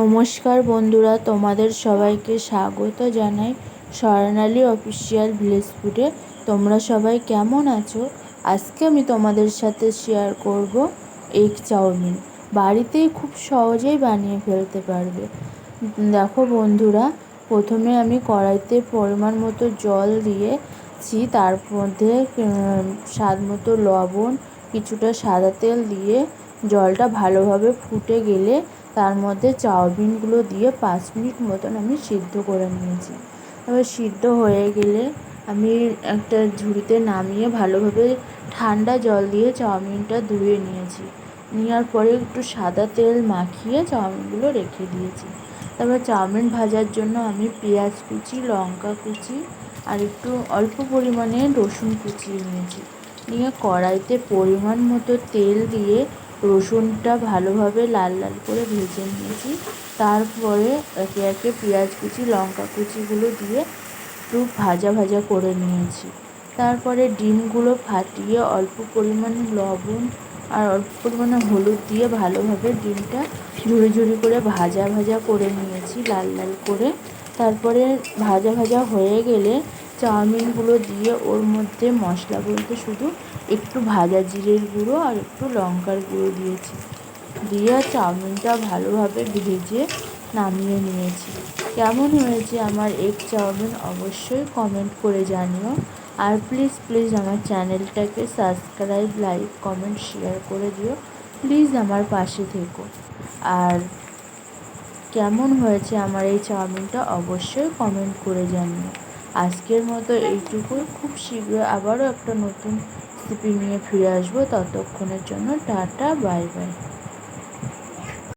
নমস্কার বন্ধুরা, তোমাদের সবাইকে স্বাগত জানাই স্বর্ণালী অফিসিয়াল ভিলেজ ফুডে তোমরা সবাই কেমন আছো? আজকে আমি তোমাদের সাথে শেয়ার করব এগ চাউমিন। বাড়িতেই খুব সহজেই বানিয়ে ফেলতে পারবে। দেখো বন্ধুরা, প্রথমে আমি কড়াইতে পরিমাণ মতো জল দিয়েছি, তার মধ্যে স্বাদ মতো লবণ, কিছুটা সাদা তেল দিয়ে জলটা ভালোভাবে ফুটে গেলে তার মধ্যে চাউমিনগুলো দিয়ে পাঁচ মিনিট মতন আমি সিদ্ধ করে নিয়েছি। এবার সিদ্ধ হয়ে গেলে আমি একটা ঝুড়িতে নামিয়ে ভালোভাবে ঠান্ডা জল দিয়ে চাউমিনটা ধুয়ে নিয়েছি। নেওয়ার পরে একটু সাদা তেল মাখিয়ে চাউমিনগুলো রেখে দিয়েছি। তারপর চাউমিন ভাজার জন্য আমি পেঁয়াজ কুচি, লঙ্কা কুচি আর একটু অল্প পরিমাণে রসুন কুচিয়ে নিয়েছি। নিয়ে কড়াইতে পরিমাণ মতো তেল দিয়ে রসুনটা ভালোভাবে লাল লাল করে ভেজে নিয়েছি। তারপরে একে একে পেঁয়াজ কুচি, লঙ্কা কুচিগুলো দিয়ে একটু ভাজা ভাজা করে নিয়েছি। তারপরে ডিমগুলো ফাটিয়ে অল্প পরিমাণে লবণ আর অল্প পরিমাণে হলুদ দিয়ে ভালোভাবে ডিমটা ঝুড়ি ঝুড়ি করে ভাজা ভাজা করে নিয়েছি লাল লাল করে। তারপরে ভাজা ভাজা হয়ে গেলে চাউমিনগুলো দিয়ে ওর মধ্যে মশলা বলতে শুধু একটু ভাজা জিরের গুঁড়ো আর একটু লঙ্কার গুঁড়ো দিয়েছি। দিয়ে চাউমিনটা ভালোভাবে ভেজে নামিয়ে নিয়েছি। কেমন হয়েছে আমার এগ চাউমিন অবশ্যই কমেন্ট করে জানিও। আর প্লিজ প্লিজ আমার চ্যানেলটাকে সাবস্ক্রাইব, লাইক, কমেন্ট, শেয়ার করে দিও। প্লিজ আমার পাশে থেকো। আর কেমন হয়েছে আমার এই চাউমিনটা অবশ্যই কমেন্ট করে জানিও। আজকের মতো এইটুকু খুব শীঘ্র আবারও একটা নতুন রেসিপি নিয়ে ফিরে আসব। ততক্ষণের জন্য টাটা, বাই বাই।